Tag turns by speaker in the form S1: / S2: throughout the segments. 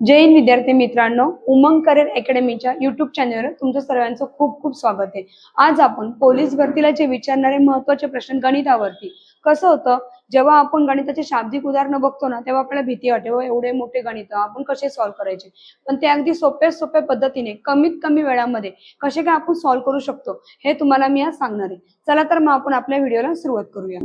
S1: जैन विद्यार्थी मित्रांनो उमंग career अकॅडमीच्या YouTube चॅनलवर तुमचं सर्वांचं खूप खूप स्वागत आहे. आज आपण पोलीस भरतीला जे विचारणारे महत्त्वाचे प्रश्न गणितावरती कसं होतं? जेव्हा आपण गणिताचे शाब्दिक उदाहरणं बघतो ना तेव्हा आपल्याला भीती वाटते "व एवढे मोठे गणित आपण कसे सॉल्व्ह करायचे? पण ते अगदी सोप्या सोप्या पद्धतीने कमीत कमी वेळामध्ये कसे काय आपण सॉल्व्ह करू शकतो हे तुम्हाला मी आज सांगणार आहे. चला तर मग आपण आपल्या व्हिडिओला सुरुवात करूया.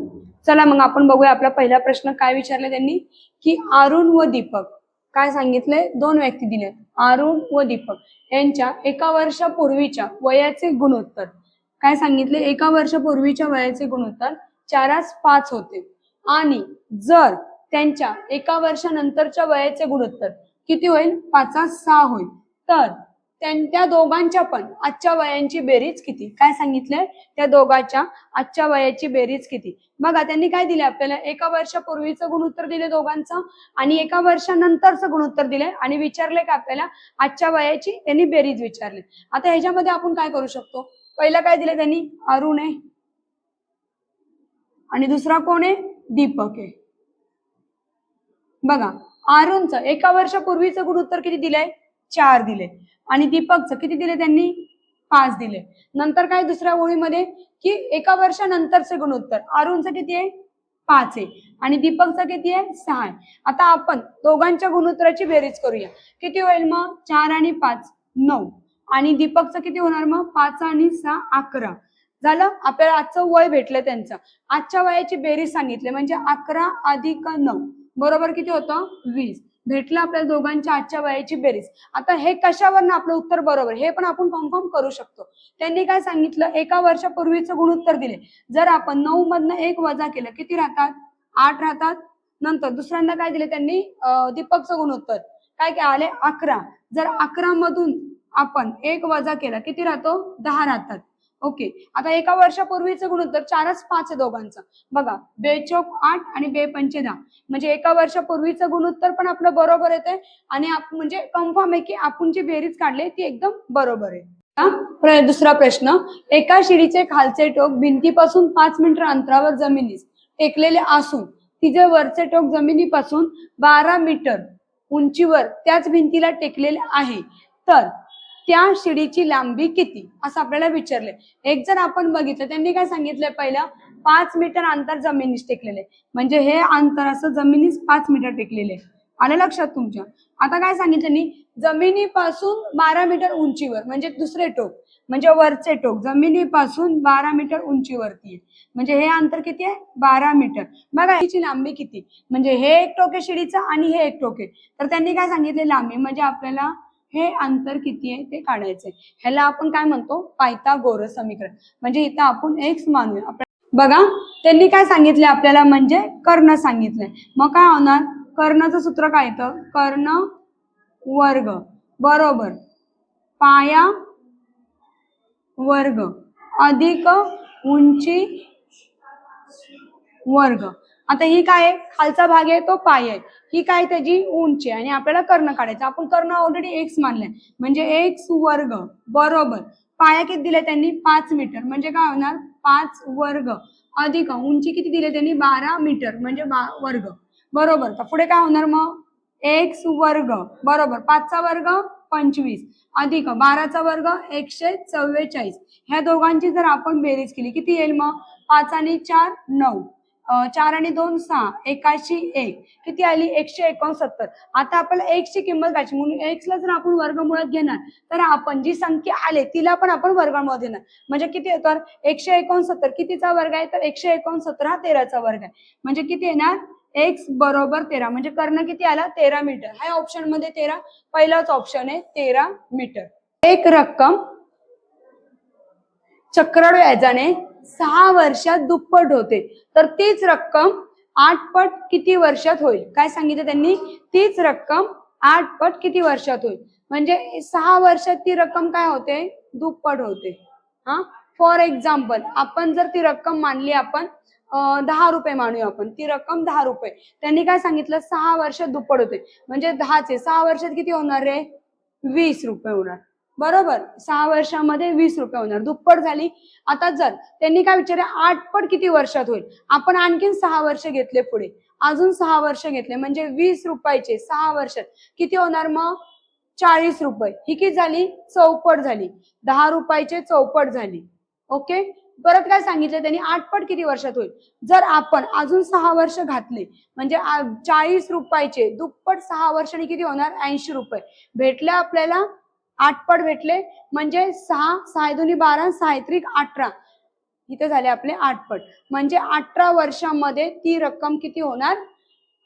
S1: चला मग आपण बघूया आपला पहिला प्रश्न काय विचारले त्यांनी? की अरुण व दीपक. काय सांगितले दोन व्यक्ती दिले अरुण व दीपक. यांच्या एका वर्षापूर्वीच्या वयाचे गुणोत्तर. काय सांगितले एका वर्षापूर्वीच्या वयाचे गुणोत्तर चारास पाच होते. आणि जर त्यांच्या एका वर्षानंतरच्या वयाचे गुणोत्तर किती होईल? पाचा सहा होईल. तर त्यां- त्या दोघांच्या पण आजच्या वयांची बेरीज किती? काय सांगितलंय? त्या दोघांच्या आजच्या वयाची बेरीज किती? बघा त्यांनी काय दिले आपल्याला? एका वर्षापूर्वीचं गुणोत्तर दिले दोघांचं आणि एका वर्षानंतरचं गुणोत्तर दिले आणि विचारले का आपल्याला? आजच्या वयाची त्यांनी बेरीज विचारले. आता ह्याच्यामध्ये आपण काय करू शकतो? पहिलं काय दिलं त्यांनी? अरुण आहे आणि दुसरा कोण आहे दीपक आहे बघा अरुणचं एका वर्षापूर्वीचं गुणोत्तर किती दिलंय? चार दिले आणि दीपकचं किती दिले त्यांनी पाच दिले. नंतर काय दुसऱ्या ओळीमध्ये? की एका वर्षानंतरचे गुणोत्तर. अरुणचं किती आहे? पाच आहे. आणि दीपकचं किती आहे? सहा आहे. आता आपण दोघांच्या गुणोत्तराची बेरीज करूया. किती होईल मग? चार आणि पाच नऊ. आणि दीपकचं किती होणार मग? पाच आणि सहा अकरा. झालं? आपल्याला आजचं वय भेटलं त्यांचं. आजच्या वयाची बेरीज सांगितली. म्हणजे अकरा अधिक नऊ. बरोबर किती होतं? वीस. भेटलं आपल्या दोघांच्या आजच्या वयाची बेरीज. आता हे कशावरनं आपलं उत्तर बरोबर? हे पण आपण कन्फर्म करू शकतो. त्यांनी काय सांगितलं? एका वर्षापूर्वीचं गुणोत्तर दिले. जर आपण नऊ मधनं एक वजा केलं किती राहतात? आठ राहतात. नंतर दुसऱ्यांदा काय दिले त्यांनी? दीपकचं गुणोत्तर. काय काय आले? अकरा. जर अकरा मधून आपण एक वजा केला किती राहतो? दहा राहतात. ओके. आता एका वर्षापूर्वीचं गुणोत्तर चारच पाच आहे दोघांचं. बघा बेचोक आठ आणि बे पंचे दहा. म्हणजे एका वर्षापूर्वीचं गुणोत्तर पण आपलं बरोबर येते आणि म्हणजे कन्फर्म आहे की आपण जी बेरीज काढली ती एकदम बरोबर आहे. दुसरा प्रश्न. एका शिडीचे खालचे टोक भिंतीपासून पाच मीटर अंतरावर जमिनीस. टेकलेले असून तिचे वरचे टोक जमिनीपासून बारा मीटर उंचीवर त्याच भिंतीला टेकलेले आहे. तर त्या शिडीची लांबी किती? असं आपल्याला विचारले. एक जर आपण बघितलं त्यांनी काय सांगितलंय पहिलं? पाच मीटर अंतर जमिनीस टेकलेले. म्हणजे हे अंतर असं जमिनीस पाच मीटर टेकलेले. आलं लक्षात तुमच्या? आता काय सांगितलं जमिनीपासून बारा मीटर उंचीवर म्हणजे दुसरे टोक. म्हणजे वरचे टोक. जमिनीपासून बारा मीटर उंचीवरती आहे. म्हणजे हे अंतर किती आहे? बारा मीटर. बघा याची लांबी किती? म्हणजे हे एक टोके शिडीचं आणि हे एक टोके तर त्यांनी काय सांगितले? लांबी. म्हणजे आपल्याला हे अंतर किती आहे ते काढायचंय. ह्याला आपण काय म्हणतो? पायथागोरस समीकरण. म्हणजे इथं आपण एक्स मानूया. बघा त्यांनी काय सांगितले आपल्याला? म्हणजे कर्ण सांगितलंय. मग काय होणार? कर्णाचं सूत्र काय येतं कर्ण वर्ग. बरोबर. पाया वर्ग. अधिक उंची वर्ग. आता ही काय आहे? खालचा भाग आहे तो पाय आहे. ही काय त्याची? उंची आहे. आणि आपल्याला कर्ण काढायचं आपण कर्ण ऑलरेडी एक्स मानलंय. म्हणजे एक्स वर्ग बरोबर. पाया किती दिले त्यांनी? पाच मीटर. म्हणजे काय होणार? पाच वर्ग. अधिक उंची किती दिली त्यांनी? बारा मीटर. म्हणजे बा वर्ग. बरोबर. तर पुढे काय होणार मग? एक्स वर्ग. बरोबर. पाचचा वर्ग पंचवीस. अधिक बाराचा वर्ग एकशे चव्वेचाळीस. ह्या दोघांची जर आपण बेरीज केली किती येईल मग? पाच आणि चार नऊ. चार आणि दोन सहा एकाशी एक. किती आली? एकशे एकोणसत्तर. आता आपल्याला एक्सची किंमत घ्यायची म्हणून एक्सला जर आपण वर्गमुळात घेणार तर आपण जी संख्या आले तिला पण आपण वर्गमुळात देणार. म्हणजे किती येतो एकशे एकोणसत्तर. कितीचा वर्ग आहे? तर एकशे एकोणसत्तर हा तेराचा वर्ग आहे. म्हणजे किती येणार? एक्स बरोबर तेरा. म्हणजे कर्ण किती आला? तेरा मीटर. ह्या ऑप्शनमध्ये तेरा. पहिलाच ऑप्शन आहे तेरा मीटर. एक रक्कम चक्रड व्याजाने सहा वर्षात दुप्पट होते. तर तीच रक्कम आठ पट किती वर्षात होईल? काय सांगितलं त्यांनी? तीच रक्कम आठ पट किती वर्षात होईल? म्हणजे सहा वर्षात ती रक्कम काय होते? दुप्पट होते. हा? फॉर एक्झाम्पल आपण जर ती रक्कम मानली आपण दहा रुपये मानूया आपण. ती रक्कम दहा रुपये. त्यांनी काय सांगितलं? सहा वर्षात दुप्पट होते. म्हणजे दहाचे सहा वर्षात किती होणार रे? वीस रुपये होणार. बरोबर. सहा वर्षामध्ये वीस रुपये होणार. दुप्पट झाली. आता जर त्यांनी काय विचारलं आठ पट किती वर्षात होईल? आपण आणखीन सहा वर्ष घेतले पुढे. अजून सहा वर्ष घेतले. म्हणजे वीस रुपयाचे सहा वर्षात. किती होणार मग? चाळीस रुपये. ही किती झाली? चौपट झाली. दहा रुपयाचे चौपट झाली. ओके? परत काय सांगितलं त्यांनी? आठपट किती वर्षात होईल? जर आपण अजून सहा वर्ष घातले म्हणजे चाळीस रुपयाचे दुप्पट सहा वर्षाने किती होणार? ऐंशी रुपये. भेटले आपल्याला आठपट भेटले. म्हणजे सहा सहा दोन्ही बारा सहा त्रिक अठरा. इथे झाले आपले आठपट म्हणजे अठरा वर्षामध्ये ती रक्कम किती होणार?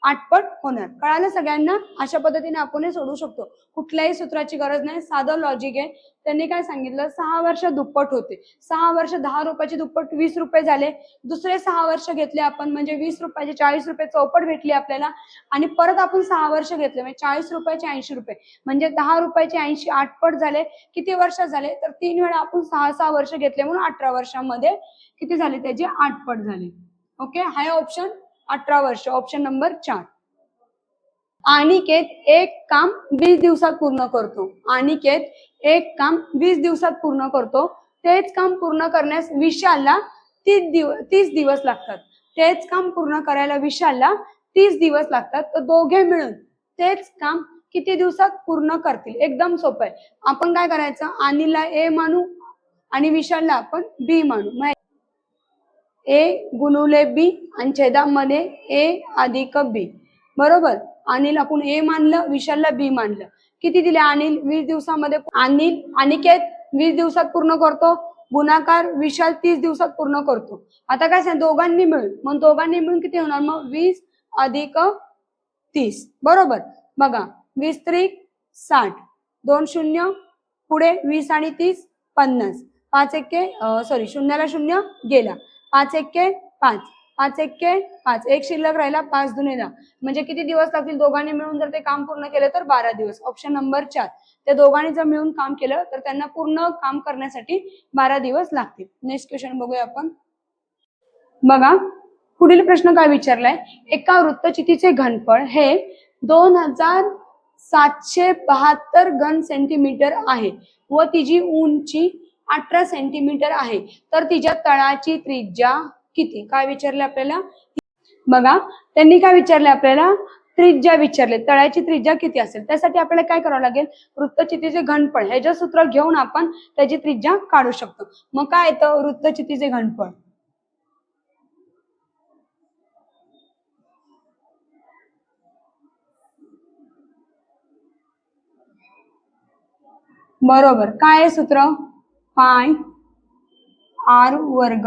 S1: आठपट होणार. कळालं सगळ्यांना? अशा पद्धतीने आपण हे सोडू शकतो. कुठल्याही सूत्राची गरज नाही. साधं लॉजिक आहे. त्यांनी काय सांगितलं? सहा वर्ष दुप्पट होते. सहा वर्ष दहा रुपयाचे दुप्पट वीस रुपये झाले. दुसरे सहा वर्ष घेतले आपण म्हणजे वीस रुपयाचे चाळीस रुपये चौपट भेटली आपल्याला. आणि परत आपण सहा वर्ष घेतले म्हणजे चाळीस रुपयाचे ऐंशी रुपये. म्हणजे दहा रुपयाचे ऐंशी आठपट झाले. किती वर्ष झाले? तर तीन वेळा आपण सहा सहा वर्ष घेतले म्हणून अठरा वर्षामध्ये किती झाले? त्याचे आठपट झाले. ओके हाय ऑप्शन अठरा वर्ष. ऑप्शन नंबर चार. अनिकेत एक काम वीस दिवसात पूर्ण करतो. अनिकेत एक काम वीस दिवसात पूर्ण करतो. तेच काम पूर्ण करण्यास विशालला तीस दिवस तीस दिवस लागतात. तेच काम पूर्ण करायला विशालला तीस दिवस लागतात. तर दोघे मिळून तेच काम किती दिवसात पूर्ण करतील? एकदम सोपं आहे. आपण काय करायचं? अनिलला ए मानू आणि विशालला आपण बी मानू. ए गुणुले बी आणि छेदामध्ये ए अधिक बी. बरोबर? अनिल आपण ए मानलं विशालला बी मानलं. किती दिले अनिल? वीस दिवसामध्ये अनिल अनिकेत वीस दिवसात पूर्ण करतो गुणाकार विशाल तीस दिवसात पूर्ण करतो. आता काय सांग दोघांनी मिळून मग दोघांनी मिळून किती होणार? मग वीस अधिक तीस. बरोबर? बघा वीस त्रिक साठ. दोन शून्य पुढे वीस आणि तीस पन्नास. पाच एक्के सॉरी शून्याला शून्य गेला. पाच एक्के पाच. पाच एक्के पाच. एक शिल्लक राहिला पाच दुने दहा म्हणजे किती दिवस लागतील दोघांनी मिळून जर ते काम पूर्ण केलं तर बारा दिवस. ऑप्शन नंबर चार. त्या दोघांनी जर मिळून काम केलं तर त्यांना पूर्ण काम करण्यासाठी बारा दिवस लागतील. नेक्स्ट क्वेश्चन बघूया आपण. बघा पुढील प्रश्न काय विचारलाय? एका वृत्तचितीचे घनफळ हे दोन हजार सातशे बहात्तर घन सेंटीमीटर आहे व तिची उंची अठरा सेंटीमीटर आहे. तर तिच्या तळाची त्रिज्या किती? काय विचारले आपल्याला? बघा त्यांनी काय विचारले आपल्याला? त्रिज्या विचारले. तळाची त्रिज्या किती असेल? त्यासाठी आपल्याला काय करावं लागेल? वृत्तचितीचे घनफळ. ह्याच्या सूत्र घेऊन आपण त्याची त्रिज्या काढू शकतो. मग काय येतं? वृत्तचितीचे घनफळ. बरोबर. काय आहे सूत्र? पाय आर वर्ग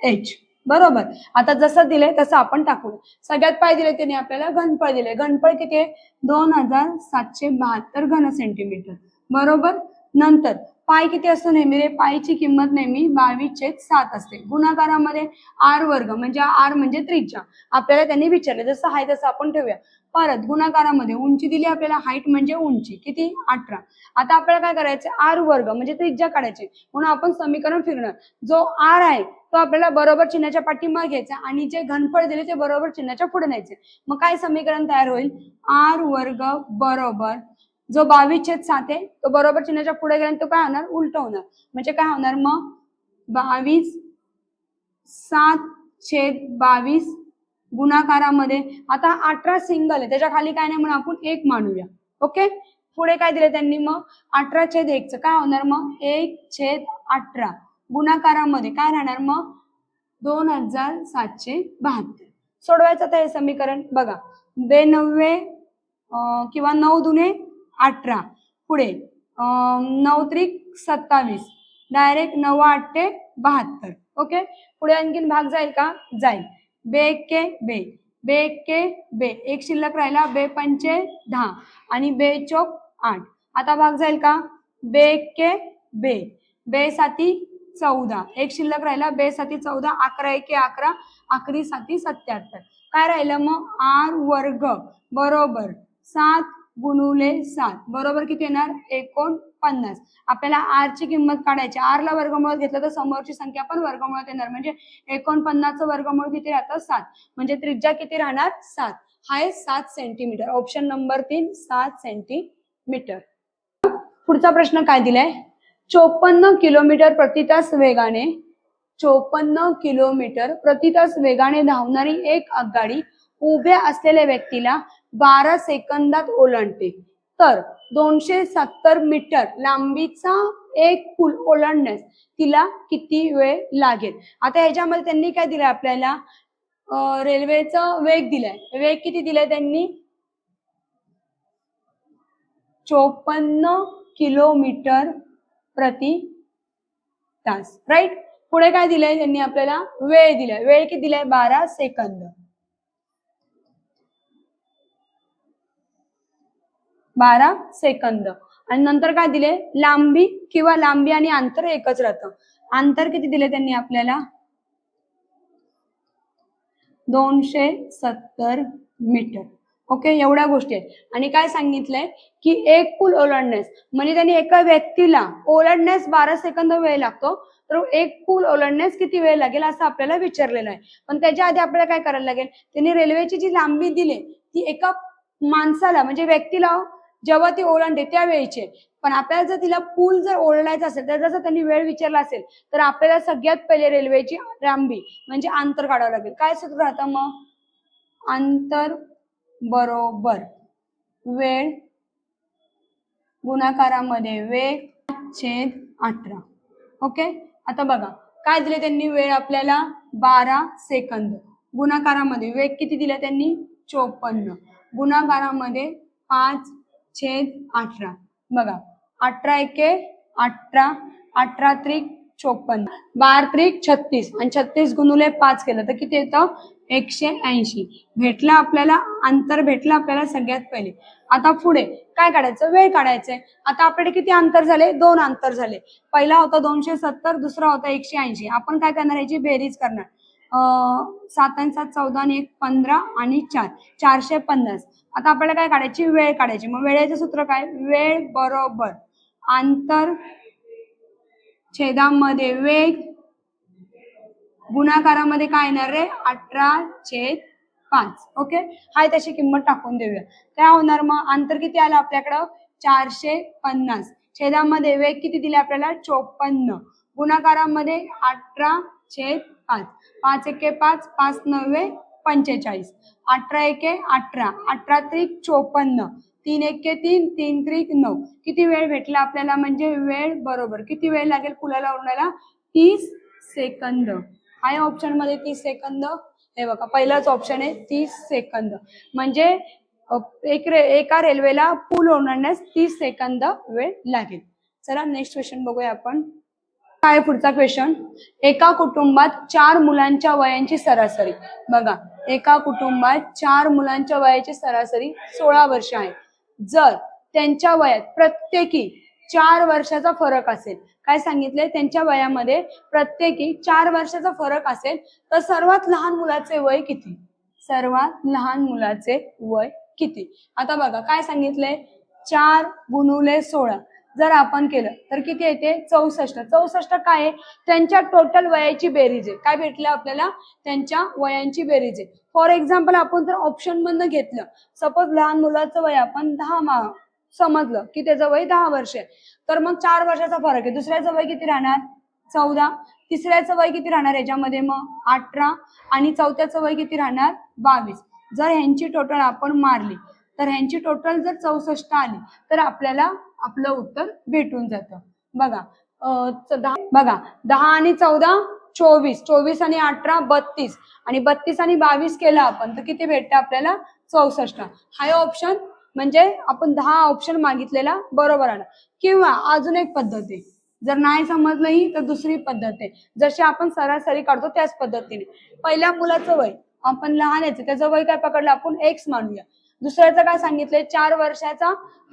S1: एच. बरोबर. आता जसं दिलंय तसं आपण टाकू सगळ्यात पाय दिले त्याने आपल्याला घनफळ दिले. घनफळ किती आहे? दोन हजार सातशे बहात्तर घन सेंटीमीटर बरोबर? नंतर पाय किती असतो नेहमी रे? पायची किंमत नेहमी बावीस छेद सात असते. गुणाकारामध्ये आर वर्ग म्हणजे आर म्हणजे त्रिज्या. आपल्याला त्यांनी विचारले जसं आहे तसं आपण ठेवूया. परत गुणाकारामध्ये उंची दिली आपल्याला हाईट म्हणजे उंची. किती? अठरा. आता आपल्याला काय करायचं? आर वर्ग म्हणजे त्रिज्या काढायची. म्हणून आपण समीकरण फिरणार. जो आर आहे तो आपल्याला बरोबर चिन्हाच्या पाठीमागे घ्यायचा आणि जे घनफळ दिले ते बरोबर चिन्हाच्या पुढे न्यायचे. मग काय समीकरण तयार होईल? आर वर्ग बरोबर जो बावीस छेद सात आहे तो बरोबर चिन्हाच्या पुढे गेला तो काय होणार? उलट होणार. म्हणजे काय होणार मग? बावीस सात छेद बावीस गुणाकारामध्ये आता अठरा सिंगल आहे त्याच्याखाली काय नाही म्हणून आपण एक मानूया ओके? पुढे काय दिले त्यांनी मग? अठरा छेद एकचं काय होणार मग? एक छेद अठरा गुणाकारामध्ये काय राहणार मग? दोन हजार सातशे बहात्तर. सोडवायचं आता हे समीकरण. बघा बेनव्वे किंवा नऊ दुने अठरा. पुढे नऊ त्रिक सत्तावीस. डायरेक्ट नऊ आठे बहात्तर. ओके? पुढे आणखीन भाग जाईल का? जाईल. बे के बे. बे के बे. एक शिल्लक राहिला बे पंचे दहा. आणि बे चौक आठ. आता भाग जाईल का? बे के बे. बे साती चौदा. एक शिल्लक राहिला बे साती चौदा अकरा एके अकरा. अकरी साती सत्याहत्तर काय राहिलं मग? आर वर्ग. बरोबर. सात गुणुले सात. बरोबर किती येणार? एकोणपन्नास आपल्याला आर ची किंमत काढायची. आर ला वर्गमुळात घेतलं तर समोरची संख्या पण वर्गमुळात येणार. म्हणजे एकोणपन्नासचं वर्गमूळ किती राहतं? सात. म्हणजे त्रिज्या किती राहणार? सात. हा आहे सात सेंटीमीटर ऑप्शन नंबर तीन सात सेंटीमीटर पुढचा प्रश्न काय दिलाय? चोपन्न किलोमीटर प्रति तास वेगाने चोपन्न किलोमीटर प्रति तास वेगाने धावणारी एक आगगाडी उभ्या असलेल्या व्यक्तीला बारा सेकंदात ओलांडते. तर दोनशे सत्तर मीटर लांबीचा एक पूल ओलांडण्यास तिला किती वेळ लागेल? आता ह्याच्यामध्ये त्यांनी काय दिलं आपल्याला? रेल्वेचा वेग दिलाय. वेग किती दिलाय त्यांनी? चोपन्न किलोमीटर प्रति तास. राईट पुढे काय दिलंय त्यांनी आपल्याला? वेळ दिलाय. वेळ किती दिलाय? बारा सेकंद. बारा सेकंद. आणि नंतर काय दिले? लांबी किंवा लांबी आणि अंतर एकच राहतं. अंतर किती दिले त्यांनी आपल्याला? दोनशे सत्तर मीटर. ओके? एवढ्या गोष्टी आहेत. आणि काय सांगितलंय? की एक पूल ओलांडण्यास म्हणजे त्यांनी एका व्यक्तीला ओलांडण्यास बारा सेकंद वेळ लागतो तर एक पूल ओलांडण्यास किती वेळ लागेल असं आपल्याला विचारलेलं आहे. पण त्याच्या आधी आपल्याला काय करायला लागेल? त्यांनी रेल्वेची जी लांबी दिली ती एका माणसाला म्हणजे व्यक्तीला जेव्हा ती ओलांडते त्या वेळीचे पण आपल्याला जर तिला पूल जर ओलांडायचा असेल तर जसं त्यांनी वेळ विचारला असेल तर आपल्याला सगळ्यात पहिले रेल्वेची रांबी म्हणजे अंतर काढावं लागेल. काय सूत्र राहतं मग? अंतर बरोबर. वेळ गुणाकारामध्ये वेग छेद अठरा. ओके? आता बघा काय दिले त्यांनी वेळ आपल्याला? बारा सेकंद. गुणाकारामध्ये वेग किती दिला त्यांनी? चोपन्न. गुणाकारामध्ये पाच छेद अठरा. बघा अठरा एके अठरा अठरा त्रिक चोपन्न. बार त्रिक छत्तीस आणि छत्तीस गुणुले पाच केलं तर किती येतं? एकशे ऐंशी. भेटला आपल्याला अंतर भेटलं आपल्याला सगळ्यात पहिले. आता पुढे काय काढायचं? वेळ काढायचंय आता आपल्याकडे किती अंतर झाले? दोन अंतर झाले. पहिला होता दोनशे सत्तर दुसरा होता एकशे ऐंशी. आपण काय करणार याची बेरीज करणार. सात आणि सात चौदा आणि एक पंधरा आणि चार. चारशे पन्नास. आता आपल्याला काय काढायची? वेळ काढायची. मग वेळेचं सूत्र काय? वेळ बरोबर. आंतर छेदामध्ये वेग गुणाकारामध्ये काय येणार रे? अठरा छेद पाच. ओके? हाय तशी किंमत टाकून देऊया. काय होणार मग? अंतर किती आलं आपल्याकडं? चारशे पन्नास. छेदामध्ये वेग किती दिले आपल्याला? चोपन्न. गुणाकारामध्ये अठरा छेद पाच. पाच एके पाच पाच नव्वे पंचेचाळीस. अठरा एके अठरा अठरा त्रिक चोपन्न तीन एके तीन तीन त्रिक नऊ. किती वेळ भेटला आपल्याला? म्हणजे वेळ बरोबर. किती वेळ लागेल पुलाला उरण्याला? तीस सेकंद. आहे ऑप्शनमध्ये तीस सेकंद. हे बघा पहिलाच ऑप्शन आहे तीस सेकंद. म्हणजे एक रे एका रेल्वेला पूल ओलांडण्यास तीस सेकंद वेळ लागेल. चला नेक्स्ट क्वेश्चन बघूया आपण. काय पुढचा क्वेश्चन एका कुटुंबात चार मुलांच्या वयांची सरासरी. बघा एका कुटुंबात चार मुलांच्या वयाची सरासरी सोळा वर्ष आहे. जर त्यांच्या वयात प्रत्येकी चार वर्षाचा फरक असेल काय सांगितले त्यांच्या वयामध्ये प्रत्येकी चार वर्षाचा फरक असेल तर सर्वात लहान मुलाचे वय किती? सर्वात लहान मुलाचे वय किती? आता बघा काय सांगितले चार गुणुले सोळा. जर आपण केलं तर किती येते चौसष्ट. चौसष्ट काय आहे? त्यांच्या टोटल वयाची बेरीज आहे. काय भेटलं आपल्याला? त्यांच्या वयांची बेरीज आहे. फॉर एक्झाम्पल आपण जर ऑप्शन मधनं घेतलं सपोज लहान मुलाचं वय आपण दहा मा समजलं की त्याचं वय दहा वर्ष आहे. तर मग चार वर्षाचा फरक आहे. दुसऱ्याचं वय किती राहणार? चौदा. तिसऱ्याचं वय किती राहणार याच्यामध्ये? मग अठरा. आणि चौथ्याचं वय किती राहणार? बावीस. जर ह्यांची टोटल आपण मारली तर ह्यांची टोटल जर चौसष्ट आली तर आपल्याला आपलं उत्तर भेटून जातं. बघा दहा बघा दहा आणि चौदा चोवीस. चोवीस आणि अठरा बत्तीस. आणि बत्तीस आणि बावीस केलं आपण तर किती भेटतं आपल्याला? चौसष्ट. हा ऑप्शन म्हणजे आपण दहा ऑप्शन मागितलेला बरोबर आला. किंवा अजून एक पद्धत. आहे जर नाही समजलं ही तर दुसरी पद्धत. आहे जशी आपण सरासरी काढतो त्याच पद्धतीने. पहिल्या मुलाचं वय. आपण लहान याचं त्याचं वय काय पकडलं? आपण एक्स मानूया. दुसऱ्याचं काय सांगितलंय? चार वर्षाचा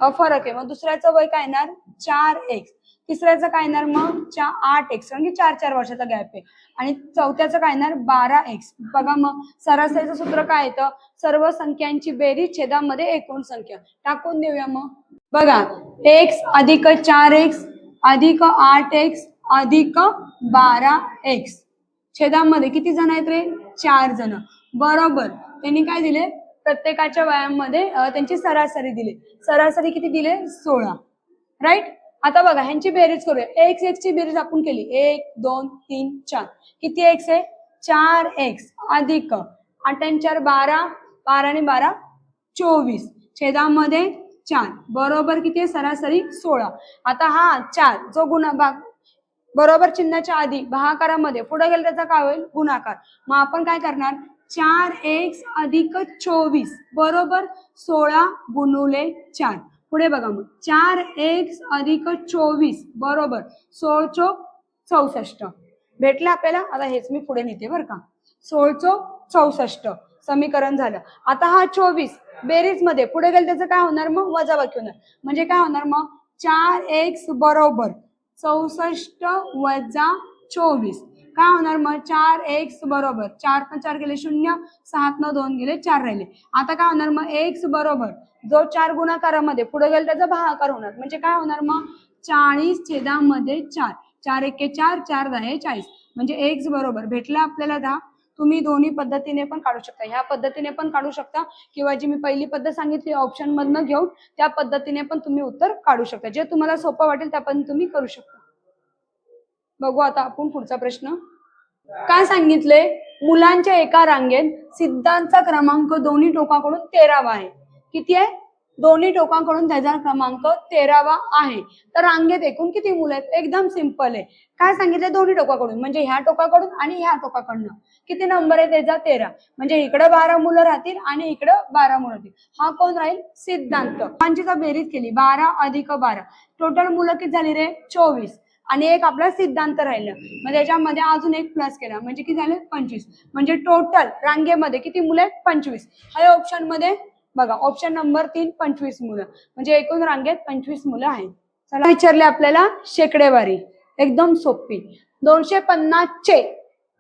S1: फरक आहे. मग दुसऱ्याचं वय काय येणार? चार एक्स तिसऱ्याचं काय येणार मग? चा आठ एक्स कारण की चार चार वर्षाचा गॅप आहे. आणि चौथ्याचं काय येणार? बारा एक्स बघा मग सरासरीचं सूत्र काय येतं? सर्व संख्यांची बेरीज छेदामध्ये एकूण संख्या. टाकून देऊया मग. बघा एक्स अधिक चार एक्स अधिक आठ एक्स अधिक बारा एक्स छेदामध्ये किती जण आहेत रे? चार जण. बरोबर. त्यांनी काय दिले? प्रत्येकाच्या वयामध्ये त्यांची सरासरी दिली. सरासरी किती दिले? सोळा. राईट आता बघा ह्यांची बेरीज करूया. एक्स एक्स ची बेरीज आपण केली. एक दोन तीन चार. किती एक्स आहे? चार एक्स अधिक. आठ चार बारा. बारा आणि बारा चोवीस. छेदामध्ये चार. बरोबर किती आहे? सरासरी सोळा. आता हा चार जो गुणा भाग बरोबर चिन्हाच्या आधी भागाकारामध्ये पुढे गेलं त्याचा काय होईल? गुणाकार. मग आपण काय करणार? चार एक्स अधिक चोवीस बरोबर सोळा गुणुले चार. पुढे बघा मग. चार एक्स अधिक चोवीस बरोबर सोळ चोक चौसष्ट. भेटलं आपल्याला? आता हेच मी पुढे नेते बरं का. सोळ चोक चौसष्ट. समीकरण झालं. आता हा चोवीस बेरीजमध्ये पुढे गेलं त्याचं काय होणार मग? वजाबाकी होणार. म्हणजे काय होणार मग? चार एक्स बरोबर चौसष्ट वजा चोवीस. काय होणार मग? चार एक्स बरोबर. चार पण चार गेले शून्य सात न दोन गेले चार राहिले. आता काय होणार मग? एक्स बरोबर. जो चार गुणाकारामध्ये पुढे गेला त्याचा भागाकार होणार. म्हणजे काय होणार मग? चाळीस छेदामध्ये चार. चार एके चार चार दहा चाळीस. म्हणजे एक्स बरोबर. भेटला आपल्याला दहा. तुम्ही दोन्ही पद्धतीने पण काढू शकता. ह्या पद्धतीने पण काढू शकता. किंवा जी मी पहिली पद्धत सांगितली ऑप्शन मधनं घेऊन त्या पद्धतीने पण तुम्ही उत्तर काढू शकता. जे तुम्हाला सोपं वाटेल त्या पण तुम्ही करू शकता. बघू आता आपण पुढचा प्रश्न. काय सांगितले मुलांच्या एका रांगेत सिद्धांचा क्रमांक दोन्ही टोकाकडून तेरावा आहे. किती आहे? दोन्ही टोकांकडून त्याचा क्रमांक तेरावा आहे. तर रांगेत एकूण किती मुलं आहेत? एकदम सिंपल आहे. काय सांगितलं दोन्ही टोकाकडून. म्हणजे ह्या टोकाकडून आणि ह्या टोकाकडनं. किती नंबर आहे त्याचा तेरा. म्हणजे इकडं बारा मुलं राहतील आणि इकडं बारा मुलं राहतील. हा कोण राहील? सिद्धांत. पांचीचा बेरीज केली बारा अधिक बारा. टोटल मुलं किती झाली रे? चोवीस. आणि एक आपला सिद्धांत राहिलं. मग त्याच्यामध्ये अजून एक प्लस केला. म्हणजे किती झाले? पंचवीस. म्हणजे टोटल रांगेमध्ये किती मुलं आहेत? पंचवीस. हे ऑप्शनमध्ये बघा. ऑप्शन नंबर तीन पंचवीस मुलं. म्हणजे एकूण रांगेत पंचवीस मुलं आहेत. चला विचारले आपल्याला शेकडेवारी. एकदम सोपी. दोनशे पन्नासचे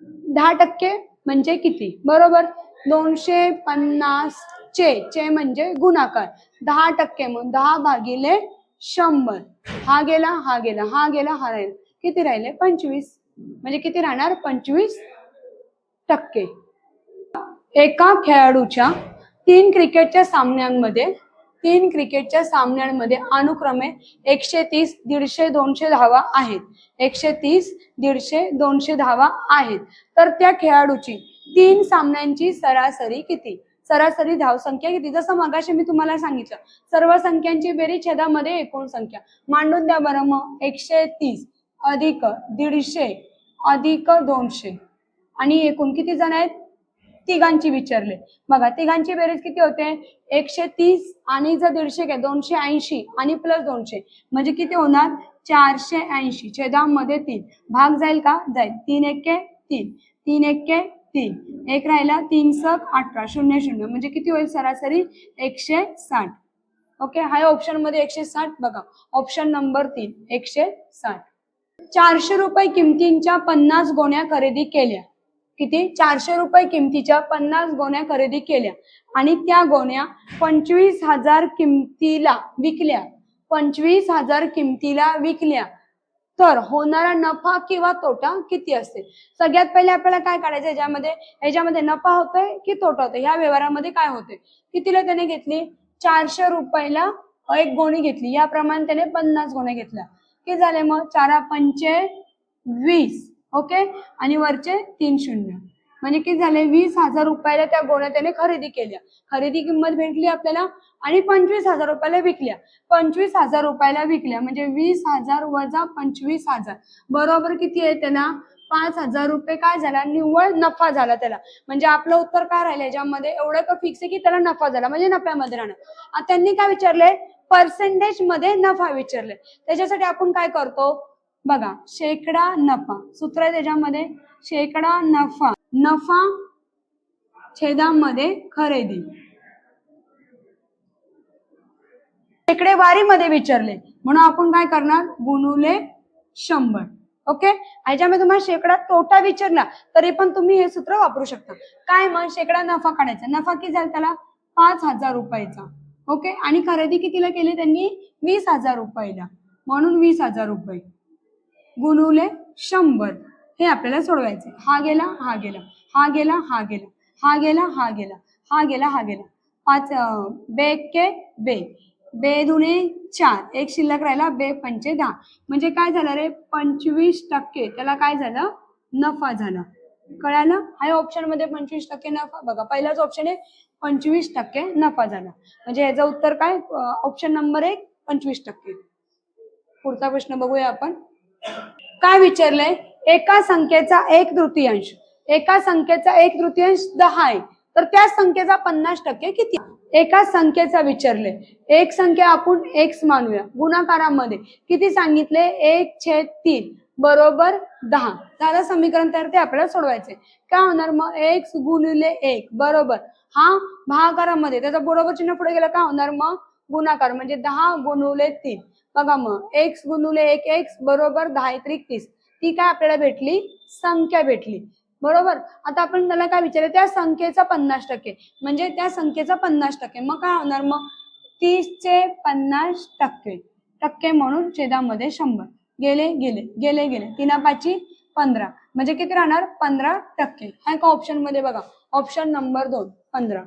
S1: दहा टक्के म्हणजे किती? बरोबर? दोनशे पन्नास चे चे म्हणजे गुणाकार. दहा टक्के म्हणून दहा भागिले शंभर. हा गेला हा गेला हा गेला हा राहिला. किती राहिले? पंचवीस. म्हणजे किती राहणार? पंचवीस टक्के. एका खेळाडूच्या तीन क्रिकेटच्या सामन्यांमध्ये तीन क्रिकेटच्या सामन्यांमध्ये अनुक्रमे एकशे तीस दीडशे दोनशे धावा आहेत. एकशे तीस दीडशे दोनशे धावा आहेत. तर त्या खेळाडूची तीन सामन्यांची सरासरी किती? सरासरी धावसंख्या किती? जसं मगाशी मी तुम्हाला सांगितलं सर्व संख्यांची बेरीज छेदामध्ये एकूण संख्या. मांडून द्या बरं मग. एकशे तीस अधिक दीडशे अधिक दोनशे. आणि एकूण किती जण आहेत? तिघांची विचारले. बघा तिघांची बेरीज किती होते? एकशे तीस आणि जर दीडशे काय दोनशे ऐंशी आणि प्लस दोनशे. म्हणजे किती होणार? चारशे ऐंशी. छेदामध्ये तीन. भाग जाईल का? जाईल. तीन एक्के तीन. तीन एक्के तीन. एक राहिला तीन सक अठरा. शून्य शून्य. म्हणजे किती होईल सरासरी? एकशे साठ. ओके? हाय ऑप्शनमध्ये एकशे साठ. बघा. ऑप्शन नंबर तीन. एकशे साठ. चारशे रुपये किमतींच्या पन्नास गोण्या खरेदी केल्या. किती? चारशे रुपये किमतीच्या पन्नास गोण्या खरेदी केल्या. आणि त्या गोण्या पंचवीस हजार किमतीला विकल्या. पंचवीस हजार किमतीला विकल्या. तर होणारा नफा किंवा तोटा किती असते? सगळ्यात पहिले आपल्याला काय काढायचं याच्यामध्ये याच्यामध्ये नफा होतोय की तोटा होतोय? ह्या व्यवहारामध्ये काय होते कितीला त्याने घेतली? चारशे रुपयाला एक गोणी घेतली. याप्रमाणे त्याने पन्नास गोण्या घेतल्या. किती झाले मग? चारा पंचे वीस. ओके? आणि वरचे तीन शून्य. म्हणजे किती झाले? वीस हजार रुपयाला त्या गोण्या त्याने खरेदी केल्या. खरेदी किंमत भेटली आपल्याला आणि पंचवीस हजार रुपयाला विकल्या. पंचवीस हजार रुपयाला विकल्या. म्हणजे वीस हजार वजा पंचवीस हजार. बरोबर किती आहे त्याला? पाच हजार रुपये काय झाला? निव्वळ नफा झाला त्याला. म्हणजे आपलं उत्तर काय राहिलं याच्यामध्ये एवढं का फिक्स आहे की त्याला नफा झाला? म्हणजे नफ्यामध्ये राहणार त्यांनी काय विचारले पर्सेंटेजमध्ये नफा विचारले त्याच्यासाठी आपण काय करतो? बघा शेकडा नफा. सूत्र आहे त्याच्यामध्ये. शेकडा नफा. नफा छेदामध्ये खरेदी. टेकडेवारीमध्ये विचारले. म्हणून आपण काय करणार? गुणुले शंभर. ओके? ह्याच्यामध्ये तुम्हाला शेकडा तोटा विचारला तरी पण तुम्ही हे सूत्र वापरू शकता. काय मग? शेकडा नफा काढायचा. नफा किती झाला त्याला? पाच हजार रुपयाचा. ओके? आणि खरेदी कितीला केली त्यांनी? वीस हजार रुपयाला. म्हणून वीस हजार रुपये. गुणुले शंभर. हे आपल्याला सोडवायचे हा गेला हा गेला हा गेला हा गेला हा गेला हा गेला हा गेला हा गेला. पाच बे के बे. बे दुने चार. एक शिल्लक राहिला बे पंचे दहा. म्हणजे काय झालं रे? पंचवीस टक्के. त्याला काय झालं? नफा झाला. कळालं? हा ऑप्शनमध्ये पंचवीस टक्के नफा. बघा पहिलाच ऑप्शन आहे पंचवीस टक्के नफा झाला. म्हणजे याचं उत्तर काय? ऑप्शन नंबर एक पंचवीस टक्के. पुढचा प्रश्न बघूया आपण. काय विचारलंय? एका संख्येचा एक तृतीयांश एका संख्येचा एक तृतीयांश दहा आहे. तर त्या संख्येचा पन्नास टक्के किती? एका संख्येचा विचारले. एक संख्या आपण एक्स मानूया. गुणाकारामध्ये किती सांगितले? एक छेद तीन बरोबर दहा. झालं समीकरण तयार ते आपल्याला सोडवायचे काय होणार मग? एक्स गुणिले एक बरोबर. हा भागाकारामध्ये त्याचा बरोबर चिन्ह पुढे गेलं काय होणार मग? गुणाकार म्हणजे दहा गुणुले तीन. बघा मग. एक्स गुणुले एक एक्स बरोबर दहा त्रिक तीस. ती काय आपल्याला भेटली? संख्या भेटली. बरोबर? आता आपण त्याला काय विचारलं त्या संख्येचा पन्नास टक्के. म्हणजे त्या संख्येचा पन्नास टक्के. मग काय होणार? मग तीसचे पन्नास टक्के. टक्के म्हणून छेदामध्ये शंभर. गेले गेले गेले गेले. तीना पाची पंधरा. म्हणजे किती राहणार? पंधरा टक्के. हा का? ऑप्शनमध्ये बघा. ऑप्शन नंबर दोन. पंधरा.